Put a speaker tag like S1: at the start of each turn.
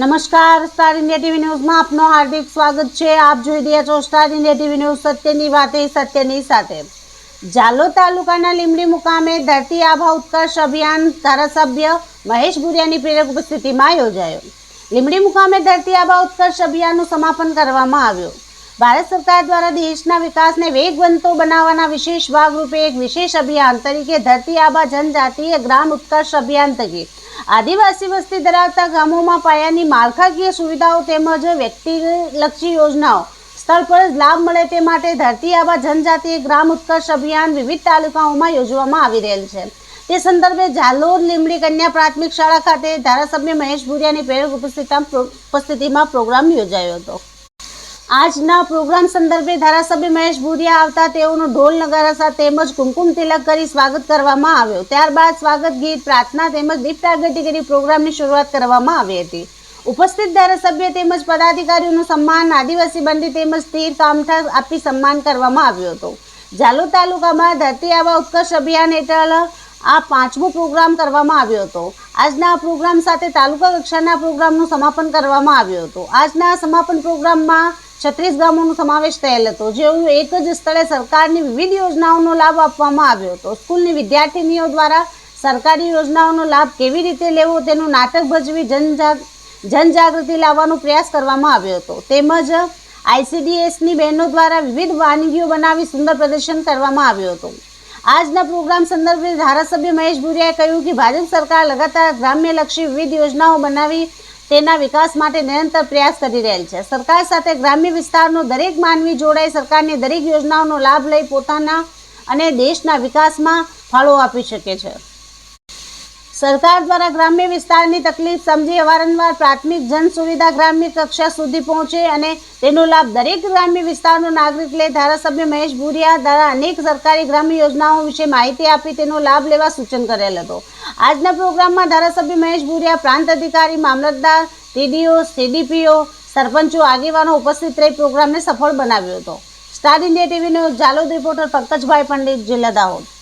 S1: નમસ્કાર star India TV ન્યૂઝમાં આપનું હાર્દિક સ્વાગત છે. આપ જોઈ રહ્યા છો સ્ટાર ઇન્ડિયા ટીવી ન્યૂઝ સત્યની વાતે, સત્યની સાથે. જાલોદ તાલુકાના લીમડી મુકામે ધરતી આભા ઉત્કર્ષ અભિયાન ધારાસભ્ય મહેશ ભુરિયાની પ્રેરક ઉપસ્થિતિમાં યોજાયો. લીમડી મુકામે ધરતી આભા ઉત્કર્ષ અભિયાનનું સમાપન કરવામાં આવ્યું. ભારત સરકાર દ્વારા દેશના વિકાસને વેગવંતો બનાવવાના વિશેષ ભાગરૂપે એક વિશેષ અભિયાન તરીકે ધરતી આભા જનજાતીય ગ્રામ ઉત્કર્ષ અભિયાન તરીકે આદિવાસી વસ્તી ધરાવતા ગામોમાં પાયાની માળખાકીય સુવિધાઓ તેમજ વ્યક્તિલક્ષી યોજનાઓ. સ્થળ પર જ લાભ મળે તે માટે ધરતી આબા જનજાતીય ગ્રામ ઉત્કર્ષ અભિયાન વિવિધ તાલુકાઓમાં યોજવામાં આવી રહેલ છે. તે સંદર્ભે જાલોર લીમડી કન્યા પ્રાથમિક શાળા ખાતે ધારાસભ્ય મહેશ ભુરિયાની પ્રેરક ઉપસ્થિતિમાં પ્રોગ્રામ યોજાયો હતો. આજના પ્રોગ્રામ સંદર્ભે ધારાસભ્ય મહેશ ભુરિયા આવતા તેઓનું ઢોલ નગારા સાથે તેમજ કુમકુમ તિલક કરી સ્વાગત કરવામાં આવ્યો. ત્યારબાદ સ્વાગત ગીત, પ્રાર્થના તેમજ દીપ પ્રાગટ્ય કરી પ્રોગ્રામની શરૂઆત કરવામાં આવી હતી. ઉપસ્થિત ધારાસભ્ય તેમજ પદાધિકારીઓનું સન્માન, આદિવાસી બંદી તેમજ તીર કામઠા આપી સન્માન કરવામાં આવ્યો હતો. જાલોદ તાલુકામાં ધરતી આવા ઉત્કર્ષ અભિયાન હેઠળ આ પાંચમો પ્રોગ્રામ કરવામાં આવ્યો હતો. આજના પ્રોગ્રામ સાથે તાલુકા કક્ષાના પ્રોગ્રામનું સમાપન કરવામાં આવ્યું હતું. આજના સમાપન પ્રોગ્રામમાં છત્રીસ ગામોનો સમાવેશ થયેલ હતો, જેવું એક જ સ્થળે સરકારની વિવિધ યોજનાઓનો લાભ આપવામાં આવ્યો હતો. સ્કૂલની વિદ્યાર્થીનીઓ દ્વારા સરકારી યોજનાઓનો લાભ કેવી રીતે લેવો તેનું નાટક ભજવી જનજાગ જનજાગૃતિ લાવવાનો પ્રયાસ કરવામાં આવ્યો હતો. તેમજ આઈસીડીએસની બહેનો દ્વારા વિવિધ વાનગીઓ બનાવી સુંદર પ્રદર્શન કરવામાં આવ્યું હતું. આજના પ્રોગ્રામ સંદર્ભે ધારાસભ્ય મહેશ ભુરિયાએ કહ્યું કે, ભાજપ સરકાર લગાતાર ગ્રામ્યલક્ષી વિવિધ યોજનાઓ બનાવી તેના વિકાસ માટે નિરંતર પ્રયાસ કરી રહેલ છે. સરકાર સાથે ગ્રામ્ય વિસ્તારનો દરેક માનવી જોડાઈ સરકારની દરેક યોજનાઓનો લાભ લઈ પોતાના અને દેશના વિકાસમાં ફાળો આપી શકે છે. સરકાર દ્વારા ગ્રામ્ય વિસ્તારની તકલીફ સમજી વારંવાર પ્રાથમિક જન સુવિધા ગ્રામ્ય કક્ષા સુધી પહોંચે અને તેનો લાભ દરેક ગ્રામ્ય વિસ્તારનો નાગરિક લે. ધારાસભ્ય મહેશ ભુરિયા દ્વારા અનેક સરકારી ગ્રામ્ય યોજનાઓ વિશે માહિતી આપી તેનો લાભ લેવા સૂચન કરેલ હતો. આજના પ્રોગ્રામમાં ધારાસભ્ય મહેશ ભુરિયા, પ્રાંત અધિકારી, મામલતદાર, ટીડીઓ, સીડીપીઓ, સરપંચો, આગેવાનો ઉપસ્થિત રહી પ્રોગ્રામને સફળ બનાવ્યો હતો. સ્ટાર ઇન્ડિયા ટીવીનો જાલોદ રિપોર્ટર, પંકજભાઈ પંડિત, જિલ્લા દાહોદ.